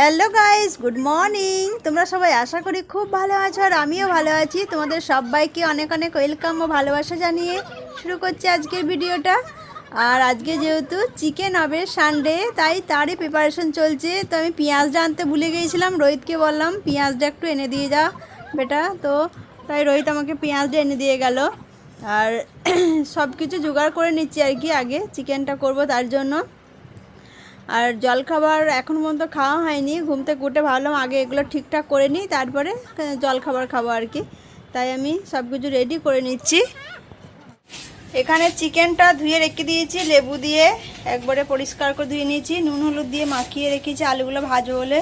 Hello guys good morning তোমরা সবাই আশা করি খুব ভালো আছো আর আমিও ভালো আছি। তোমাদের সবাইকে অনেক অনেক ওয়েলকাম ও ভালোবাসা জানিয়ে শুরু করছি আজকের ভিডিওটা। আর আজকে যেহেতু চিকেন হবে সানডে তাই তারই প্রিপারেশন চলছে। তো আমি পেঁয়াজটা আনতে ভুলে গিয়েছিলাম, রোহিতকে বললাম, পেঁয়াজটা একটু এনে দিয়ে যা বেটা। তো তাই রোহিত আমাকে পেঁয়াজটা এনে দিয়ে গেল। আর সব কিছু জোগাড় করে নিচ্ছি আর কি আগে চিকেনটা করব তার জন্য। আর জলখাবার এখন পর্যন্ত খাওয়া হয়নি। ঘুম থেকে উঠে ভাবলাম আগে এগুলো ঠিকঠাক করে নিই, তারপরে জলখাবার খাব আর কি। তাই আমি সব কিছু রেডি করে নিচ্ছি। এখানে চিকেনটা ধুয়ে রেখে দিয়েছি, লেবু দিয়ে একবারে পরিষ্কার করে ধুয়ে নিয়েছি। নুন, হলুদ দিয়ে মাখিয়ে রেখেছি আলুগুলো ভাজবো বলে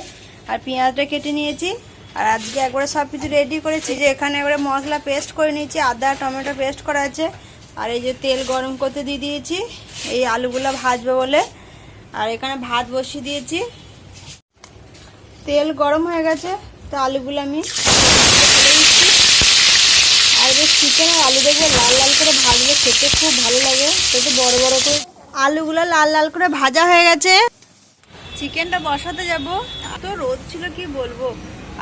আর পেঁয়াজটা কেটে নিয়েছি। আর আজকে একবারে সব কিছু রেডি করেছি যে এখানে একবারে মশলা পেস্ট করে নিয়েছি, আদা, টমেটো পেস্ট করা আছে। আর এই যে তেল গরম করতে দিয়ে দিয়েছি, এই আলুগুলো ভাজবে বলে। আর এখানে ভাত বসিয়ে দিয়েছি। তেল গরম হয়ে গেছে, তো আলুগুলো আমি আর এবার চিকেন আর আলু দেখবে লাল লাল করে ভাজলে খেতে খুব ভালো লাগে। একটু বড় বড় করে আলুগুলো লাল লাল করে ভাজা হয়ে গেছে। চিকেনটা বসাতে যাব। তো রোদ ছিল, কি বলব?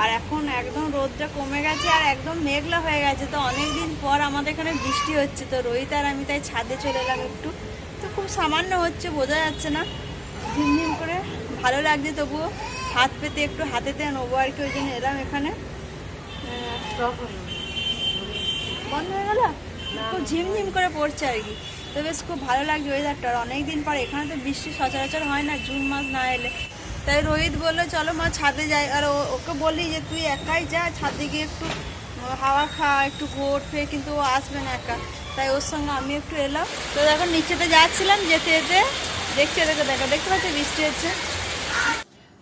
আর এখন একদম রোদটা কমে গেছে আর একদম মেঘলা হয়ে গেছে। তো অনেক দিন পর আমাদের এখানে বৃষ্টি হচ্ছে, তো রোহিত আর আমি তাই ছাদে চলে এলাম একটু। তো খুব সামান্য হচ্ছে, বোঝা যাচ্ছে না। ঝিমঝিম করে ভালো লাগছে তবুও। হাত পেতে একটু হাতেতে নেব আর কি ওই জন্য এলাম এখানে। বন্ধ হয়ে গেল? খুব ঝিমঝিম করে পড়ছে আর কি। তো বেশ খুব ভালো লাগছে ওয়েদারটা আর অনেকদিন পর এখানে তো বৃষ্টি সচরাচর হয় না জুন মাস না এলে। তাই রোহিত বলল চলো মা ছাদে যাই। আর ওকে বললি যে তুই একাই যা ছাদে গিয়ে একটু হাওয়া খা একটু ঘোর ফের কিন্তু ও আসবে না একা। তাই ওর সঙ্গে আমি একটু এলাম। তো এখন নিচেতে যাচ্ছিলাম যেতে যেতে। দেখছে দেখো দেখো, দেখতে পাচ্ছি বৃষ্টি হচ্ছে?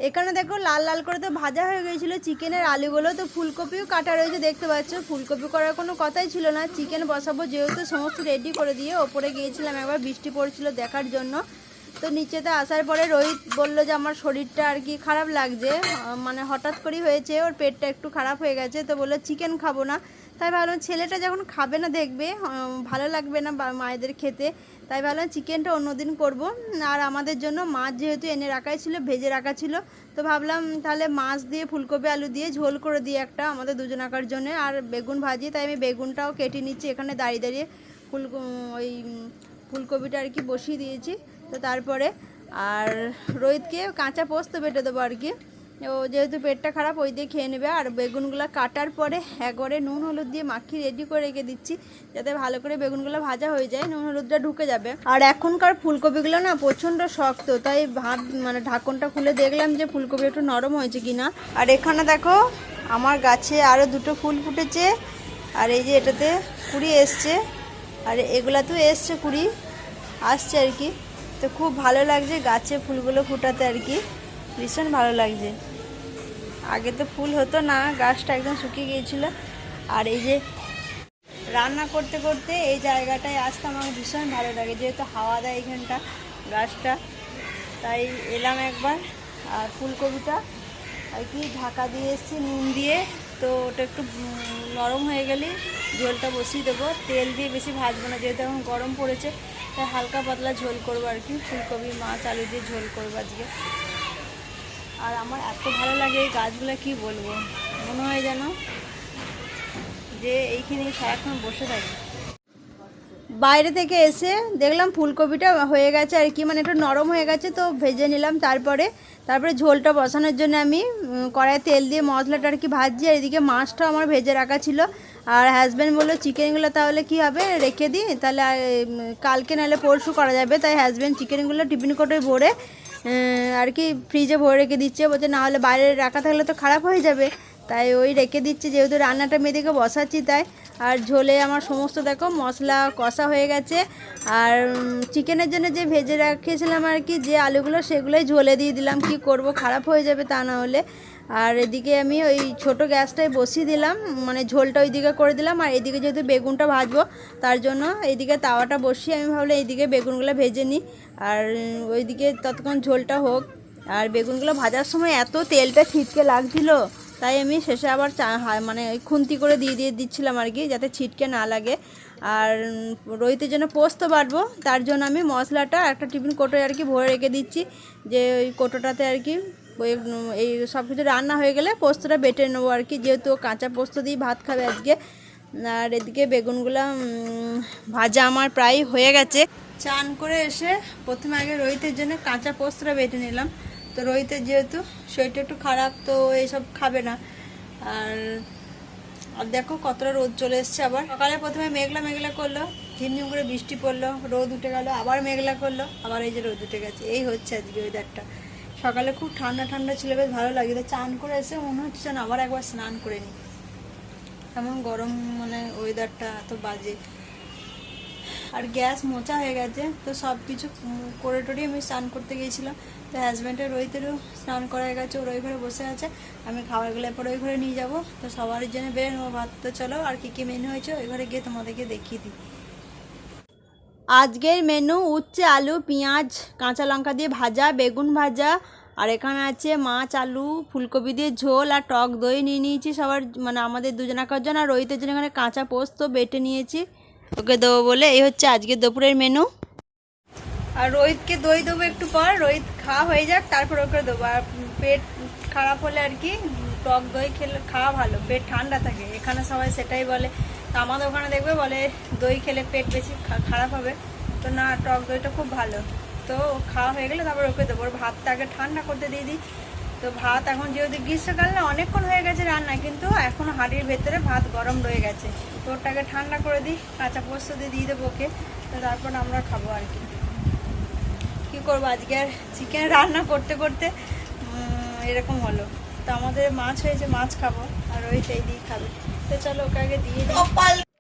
এখানে দেখো লাল লাল করে তো ভাজা হয়ে গিয়েছিল চিকেনের আলুগুলো, তো ফুলকপিও কাটা রয়েছে, দেখতে পাচ্ছ। ফুলকপি করার কোনো কথাই ছিল না, চিকেন বসাবো যেহেতু সমস্ত রেডি করে দিয়ে ওপরে গিয়েছিলাম, একবার বৃষ্টি পড়ছিল দেখার জন্য। তো নিচেতে আসার পরে রোহিত বলল যে আমার শরীরটা আর কি খারাপ লাগছে মানে হঠাৎ করেই হয়েছে, ওর পেটটা একটু খারাপ হয়ে গেছে, তো বলল, চিকেন খাব না। তাই ভাবলাম ছেলেটা যখন খাবে না দেখবে ভালো লাগবে না মায়েদের খেতে, তাই ভাবলাম চিকেনটা অন্যদিন করব। আর আমাদের জন্য মাছ যেহেতু এনে রাখাই ছিল, ভেজে রাখা ছিল, তো ভাবলাম তাহলে মাছ দিয়ে ফুলকপি, আলু দিয়ে ঝোল করে দিই একটা আমাদের দুজন দুজনাকার জন্য। আর বেগুন ভাজি, তাই আমি বেগুনটাও কেটে নিচ্ছি, এখানে দাঁড়িয়ে দাঁড়িয়ে ফুল ওই ফুলকপিটা আর কি বসিয়ে দিয়েছি। তো তারপরে আর রোহিতকে কাঁচা পোস্ত বেটে দেবো আর কি। ও যেহেতু পেটটা খারাপ, ওই দিয়ে খেয়ে নেবে। আর বেগুনগুলো কাটার পরে একবারে নুন হলুদ দিয়ে মাখিয়ে রেডি করে রেখে দিচ্ছি, যাতে ভালো করে বেগুনগুলো ভাজা হয়ে যায়, নুন হলুদটা ঢুকে যাবে। আর এখনকার ফুলকপিগুলো না প্রচণ্ড শক্ত, তাই ভাত মানে ঢাকনটা খুলে দেখলাম যে ফুলকপি একটু নরম হয়েছে কিনা। আর এখানে দেখো, আমার গাছে আরও দুটো ফুল ফুটেছে, আর এই যে এটাতে কুড়ি এসছে, আর এগুলাতেও এসছে কুড়ি, আসছে আর কি। তো খুব ভালো লাগছে গাছে ফুলগুলো ফুটাতে আর কি, ভীষণ ভালো লাগছে। আগে তো ফুল হতো না, গাছটা একদম শুকিয়ে গিয়েছিল। আর এই যে রান্না করতে করতে এই জায়গাটায় আসতে আমার ভীষণ ভালো লাগে, যেহেতু হাওয়া দেয় এইখানটা গাছটা। তাই এলাম একবার, আর ফুলকপিটা, আর কি ঢাকা দিয়ে এসেছি, নুন দিয়ে। তো ওটা একটু নরম হয়ে গেলে ঝোলটা বসিয়ে দেবো। তেল দিয়ে বেশি ভাজবো না, যেহেতু এখন গরম পড়েছে, তাই হালকা পাতলা ঝোল করব আর কি। ফুলকপি, মাছ, আলু দিয়ে ঝোল করব আজকে। আর আমার এত ভালো লাগে এই গাছগুলো কি বলব? মনে হয় যেন যে এইখানে সারাক্ষণ বসে থাকি। বাইরে থেকে এসে দেখলাম ফুলকপিটা হয়ে গেছে আর কি মানে একটু নরম হয়ে গেছে তো ভেজে নিলাম তারপরে তারপরে ঝোলটা বসানোর জন্য আমি উম, কড়াইয়ে তেল দিয়ে মশলাটা আর কি ভাজছি আর এদিকে মাছটাও আমার ভেজে রাখা ছিল। আর হাজব্যান্ড বলল চিকেনগুলো তাহলে কি হবে? রেখে দিই তাহলে কালকে নাহলে পরশু করা যাবে। তাই হাজব্যান্ড চিকেনগুলো টিফিন কোটোয় ভরে আর কি ফ্রিজে ভরে রেখে দিচ্ছে। বলছে, না হলে বাইরে রাখা থাকলে তো খারাপ হয়ে যাবে। তাই ওই রেখে দিচ্ছি, যেহেতু রান্নাটা মেয়েদিকে বসাচ্ছি তাই। আর ঝোলে আমার সমস্ত, দেখো, মশলা কষা হয়ে গেছে। আর চিকেনের জন্য যে ভেজে রাখিয়েছিলাম আর কি, যে আলুগুলো, সেগুলোই ঝোলে দিয়ে দিলাম। কি করব, খারাপ হয়ে যাবে তা না হলে। আর এদিকে আমি ওই ছোট গ্যাসটাই বসিয়ে দিলাম। মানে ঝোলটা ওইদিকে করে দিলাম। আর এদিকে যেহেতু বেগুনটা ভাজবো, তার জন্য এইদিকে তাওয়াটা বসিয়ে আমি ভাবলাম এইদিকে বেগুনগুলো ভেজে নিই। আর ওইদিকে ততক্ষণ ঝোলটা হোক। আর বেগুনগুলো ভাজার সময় এত তেলটা ছিটকে লাগছিল, তাই আমি শেষে আবার চা মানে ওই খুন্তি করে দিয়ে দিয়ে দিচ্ছিলাম আর কি, যাতে ছিটকে না লাগে। আর রোহিতের জন্য পোস্ত বাটবো, তার জন্য আমি মশলাটা একটা টিফিন কোটোয় আর কি ভরে রেখে দিচ্ছি, যে ওই কোটোটাতে আর কি ওই, এই সব কিছু রান্না হয়ে গেলে পোস্তটা বেটে নেব আর কি, যেহেতু কাঁচা পোস্ত দিয়ে ভাত খাবে আজকে। আর এদিকে বেগুনগুলো ভাজা আমার প্রায় হয়ে গেছে। চান করে এসে প্রথমে আগে রোহিতের জন্য কাঁচা পোস্তটা বেটে নিলাম। তো রোহিতের যেহেতু শরীরটা একটু খারাপ, তো এইসব খাবে না। আর আর দেখো কতটা রোদ চলে এসছে আবার। সকালে প্রথমে মেঘলা মেঘলা করল, ঝিমঝিম করে বৃষ্টি পড়ল, রোদ উঠে গেল, আবার মেঘলা করল, আবার এই যে রোদ উঠে গেছে। এই হচ্ছে আজকে ওয়েদারটা সকালে খুব ঠান্ডা ঠান্ডা ছিল, বেশ ভালো লাগে তো চান করে এসে মনে হচ্ছে যেন আবার একবার স্নান করে নিই। এমন গরম মানে ওয়েদারটা এত বাজে। আর গ্যাস মোচা হয়ে গেছে, তো সব কিছু করে টরে আমি স্নান করতে গিয়েছিলাম। তো হাজব্যান্ডের রোহিতেরও স্নান করা হয়ে গেছে, ওর ওই ঘরে বসে আছে। আমি খাবারগুলো পরে ওই ঘরে নিয়ে যাব। তো সবার জন্য বের নেব ভাত তো চলো, আর কী কী মেনু হয়েছে ওই ঘরে গিয়ে তোমাদেরকে দেখিয়ে দিই। আজকের মেনু উচ্ছে আলু, পেঁয়াজ, কাঁচা লঙ্কা দিয়ে ভাজা, বেগুন ভাজা, আর এখানে আছে মাছ, আলু, ফুলকপি দিয়ে ঝোল আর টক দই নিয়ে নিয়েছি সবার মানে আমাদের দুজনাকার জন্য। আর রোহিতের জন্য এখানে কাঁচা পোস্ত বেটে নিয়েছি। ওকে দেবো বলে, এই হচ্ছে আজকে দুপুরের মেনু আর রোহিতকে দই দেবো একটু পর, রোহিত খাওয়া হয়ে যাক, তারপর ওকে দেবো। আর পেট খারাপ হলে আর কি, টক দই খেলে খাওয়া ভালো, পেট ঠান্ডা থাকে। এখানে সবাই সেটাই বলে। তো আমাদের ওখানে দেখবে বলে, দই খেলে পেট বেশি খারাপ হবে। তো না, টক দইটা খুব ভালো। তো খাওয়া হয়ে গেলে তারপর ওকে দেবো। ওর ভাতটা আগে ঠান্ডা করতে দিয়ে দিই। তো ভাত এখন যেহেতু গ্রীষ্মকাল না, অনেকক্ষণ হয়ে গেছে রান্না, কিন্তু এখনও হাঁড়ির ভেতরে ভাত গরম রয়ে গেছে। তো ওটাকে ঠান্ডা করে দিই কাঁচা পোস্ত দিয়ে দিয়ে দেবো ওকে, তো তারপর আমরা খাব আর কি। কি করব আজকে আর চিকেন রান্না করতে করতে? এরকম হলো। তো আমাদের মাছ হয়েছে, মাছ খাব, আর ওই সেই দিয়ে খাবে। তো চলো ওকে আগে দিয়ে দিই।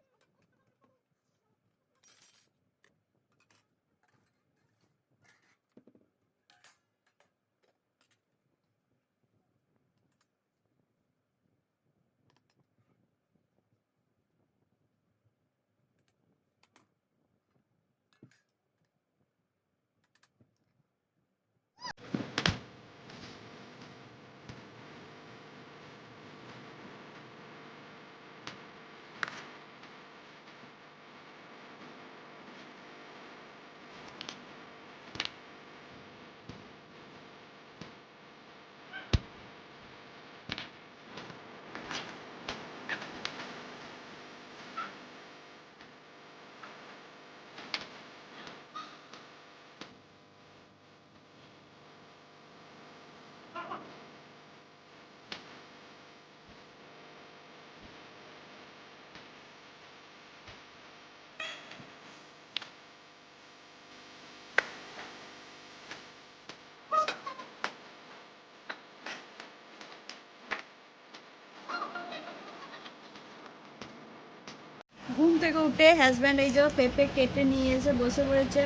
ঘুম থেকে উঠে হাজব্যান্ড এই যে পেঁপে কেটে নিয়ে এসে বসে পড়েছে।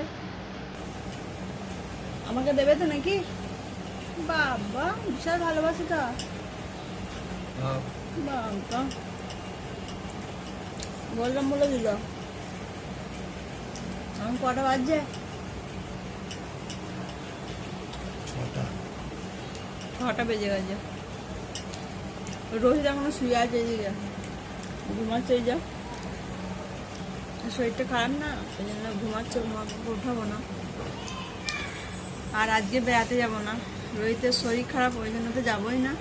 আমাকে দেবে তো নাকি? বাবা বিশাল ভালোবাসে তো বাবা। বললাম বলে দিল। এখন কটা বাজছে? ছটা। বেজে গেছে। রোহিত এখনও শুয়ে আছে এদিকে ঘুমাচ্ছে যা। শরীরটা খারাপ না ওই জন্য ঘুমাচ্ছে ঘুমাকে উঠাবো না। আর আজকে বেড়াতে যাব না। রোহিতের শরীর খারাপ, ওই জন্য তো যাবোই না।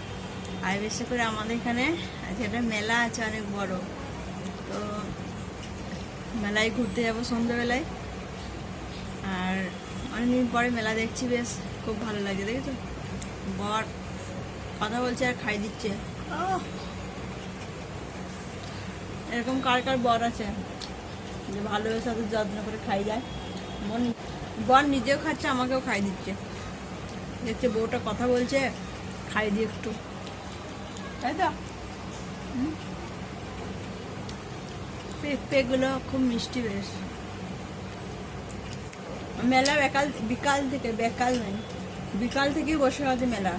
আর বেশি করে আমাদের এখানে, আজকে একটা মেলা আছে অনেক বড়। তো মেলায় ঘুরতে যাব সন্ধ্যাবেলায়। আর অনেকদিন পরে মেলা দেখছি, বেশ খুব ভালো লাগে, দেখেছ? বর কথা বলছে আর খাই দিচ্ছে! এরকম কার কার বর আছে? যে ভালো সাথে যত্ন করে খাই যায়। মন বর নিজেও খাচ্ছে, আমাকেও খাই দিচ্ছে। দেখছে বউটা কথা বলছে, খাই দিয়ে একটু। তাই তো? পেঁপেগুলো খুব মিষ্টি বেশ। মেলা বেকাল বিকাল থেকে, বেকাল নাই বিকাল থেকেই বসে আছে মেলা।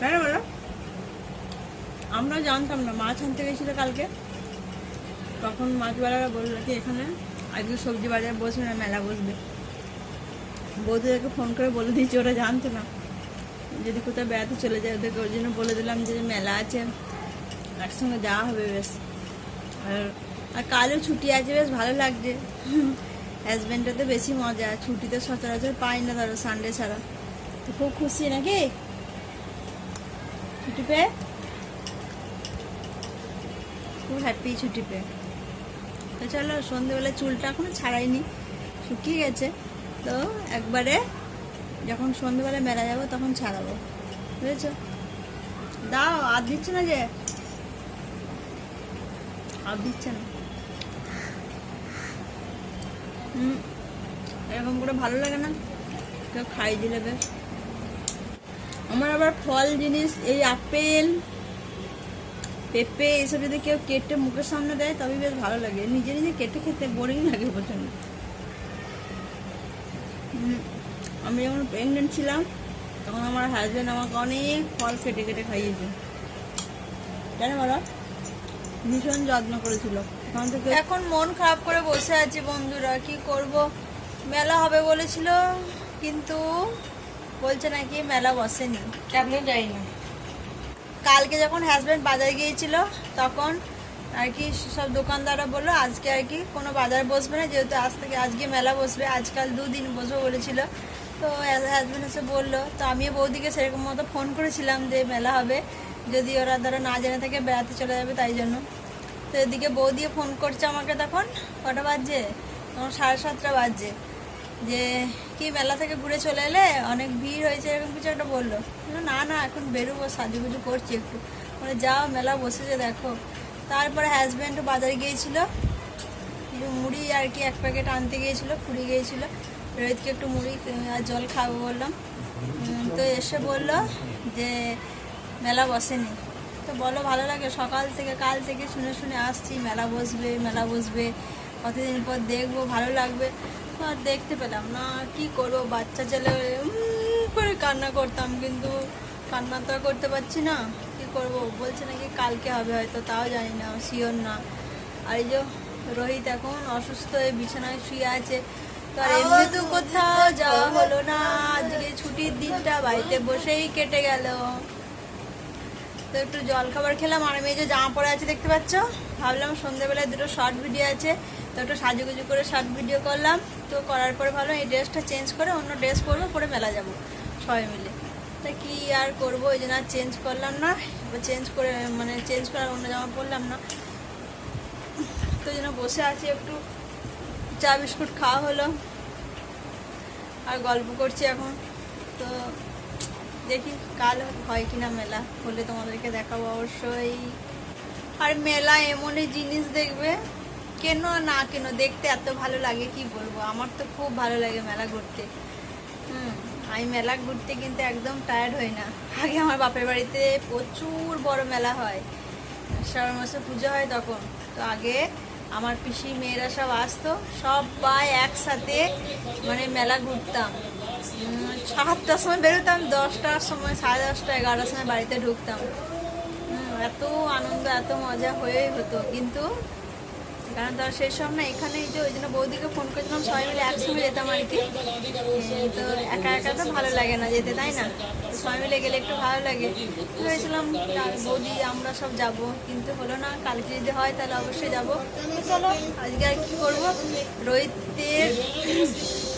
তাই বলো? আমরা জানতাম না, মাছ আনতে গেছিল কালকে। তখন মাছওয়ালারা বলল, কি এখানে? আজকে সবজি বাজার বসবে না, মেলা বসবে। বৌদিদেরকে ফোন করে বলে দিয়েছি, ওরা জানতো না। যদি কোথাও বেড়াতে চলে যায় ওদেরকে, ওর জন্য বলে দিলাম যে মেলা আছে, একসঙ্গে যাওয়া হবে বেশ। আর আর কালও ছুটি আছে, বেশ ভালো লাগছে। হাজব্যান্ডটা তো বেশি মজা, ছুটি তো সচরাচর পাই না ধরো সানডে ছাড়া। তো খুব খুশি নাকি? ছুটি পেয়ে? খুব হ্যাপি ছুটি পেয়ে। তো চলো সন্ধেবেলা চুলটা এখনও ছাড়াইনি, শুকিয়ে গেছে। তো একবারে যখন সন্ধেবেলা মেলা যাব তখন ছাড়াবো, বুঝেছ? দাও আর দিচ্ছে না যে? আর দিচ্ছে না। হুম, এরকম করে ভালো লাগে না? কেউ খাই দিলে বেশ। আমার আবার ফল জিনিস, এই আপেল পেঁপে এসব যদি কেউ কেটে মুখের সামনে দেয় তবে বেশ ভালো লাগে। নিজে নিজে কেটে খেতে বোরিং লাগে প্রচণ্ড। আমি যখন প্রেগনেন্ট ছিলাম তখন আমার হাজব্যান্ড আমাকে অনেক ফল কেটে কেটে খাইয়েছে। জানো বলো ভীষণ যত্ন করেছিল। তখন থেকে এখন মন খারাপ করে বসে আছি বন্ধুরা কি করব? মেলা হবে বলেছিল কিন্তু বলছে নাকি মেলা বসেনি। কেমন যাই না কালকে যখন হাজব্যান্ড বাজারে গিয়েছিল, তখন আর কি সব দোকানদাররা বলল, আজকে আর কি কোনো বাজার বসবে না, যেহেতু আজ থেকে আজকে মেলা বসবে, আজকাল দুদিন বসবে বলেছিল। তো হাজব্যান্ড এসে বলল, তো আমি বৌদিকে সেরকম মতো ফোন করেছিলাম যে মেলা হবে, যদি ওরা ধরো না জেনে থেকে বেড়াতে চলে যাবে তাই জন্য। তো এদিকে বৌদি ফোন করছে আমাকে তখন, কটা বাজছে? তখন সাড়ে সাতটা বাজছে। যে কি মেলা থেকে ঘুরে চলে এলে অনেক ভিড় হয়েছে, এরকম কিছু একটা বলল। না না, এখন বেরোবো, সাজুগুজু করছি একটু। মানে যাও, মেলা বসেছে, দেখো। তারপরে হাজব্যান্ড বাজারে গিয়েছিল মুড়ি আর কি এক প্যাকেট আনতে গিয়েছিল পুরী গিয়েছিল। রোহিতকে একটু মুড়ি আর জল খাব বললাম। তো এসে বলল যে, মেলা বসেনি। তো বলো, ভালো লাগে, সকাল থেকে, কাল থেকে শুনে শুনে আসছি, মেলা বসবে মেলা বসবে, কতদিন পর দেখব, ভালো লাগবে। আর দেখতে পেলাম। না কি করব? বাচ্চা ছেলে করে কান্না করতাম কিন্তু কান্না তো করতে পারছি না। কি করব? বলছে নাকি কালকে হবে হয়তো তাও জানি না শিওর না। আর এই যে রোহিত এখন অসুস্থ হয়ে বিছানায় শুয়ে আছে। তো আর এমনি তো কোথাও যাওয়া হলো না। আজকে ছুটির দিনটা বাড়িতে বসেই কেটে গেল। তো একটু জল খাবার খেলাম। আর আমি এই যে জামা পরে আছে দেখতে পাচ্ছ? ভাবলাম সন্ধ্যেবেলায় দুটো শর্ট ভিডিও আছে। তো একটু সাজুগুজু করে শর্ট ভিডিও করলাম। তো করার পরে ভালো এই ড্রেসটা চেঞ্জ করে অন্য ড্রেস পরবো, পরে মেলা যাব, সবাই মিলে। তা কি আর করব? ওই জন্য আর চেঞ্জ করলাম না। চেঞ্জ করে মানে চেঞ্জ করার অন্য জামা পরলাম না। তো জন্য বসে আছি একটু। চা বিস্কুট খাওয়া হলো। আর গল্প করছি এখন। তো দেখি কাল হয় কিনা মেলা। হলে তোমাদেরকে দেখাবো অবশ্যই। আর মেলা এমনই জিনিস দেখবে কেন না কেন, দেখতে এত ভালো লাগে, কি বলব? আমার তো খুব ভালো লাগে মেলা ঘুরতে। হুম, আমি মেলা ঘুরতে কিন্তু একদম টায়ার্ড হই না। আগে আমার বাপের বাড়িতে প্রচুর বড় মেলা হয়। শ্রাবণ মাসে পুজো হয় তখন। তো আগে আমার পিসি, মেয়েরা সব আসতো, সবাই একসাথে মানে মেলা ঘুরতাম। সাতটার সময় বেরোতাম, দশটার সময়, সাড়ে দশটা, এগারোটার সময় বাড়িতে ঢুকতাম। এত আনন্দ, এত মজা হয়েই হতো। কিন্তু কারণ তার সেই সব না এখানে যে ওই জন্য বৌদিকে ফোন করেছিলাম, সবাই মিলে একসঙ্গে যেতাম আর কি। তো একা একা তো ভালো লাগে না যেতে, তাই না? সবাই মিলে গেলে একটু ভালো লাগে। ভেবেছিলাম বৌদি, আমরা সব যাব। কিন্তু হলো না, কালকে যদি হয় তাহলে অবশ্যই যাব। চলো, আজকে আর কি করব? রোহিতের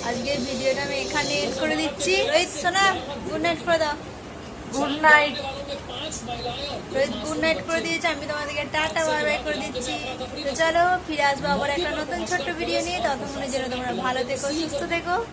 আজকের ভিডিওটা আমি এখানে এড করে দিচ্ছি। রোহিত, সোনা গুড নাইট করে দাও। Good night Rohit good night করে দিয়েছে। আমি তোমাদেরকে টাটা বাই বাই করে দিচ্ছি। তো চলো, ফিরে আসব আবার একটা নতুন ছোট্ট ভিডিও নিয়ে। ততক্ষণের জন্য তোমরা ভালো থেকো, সুস্থ থেকো।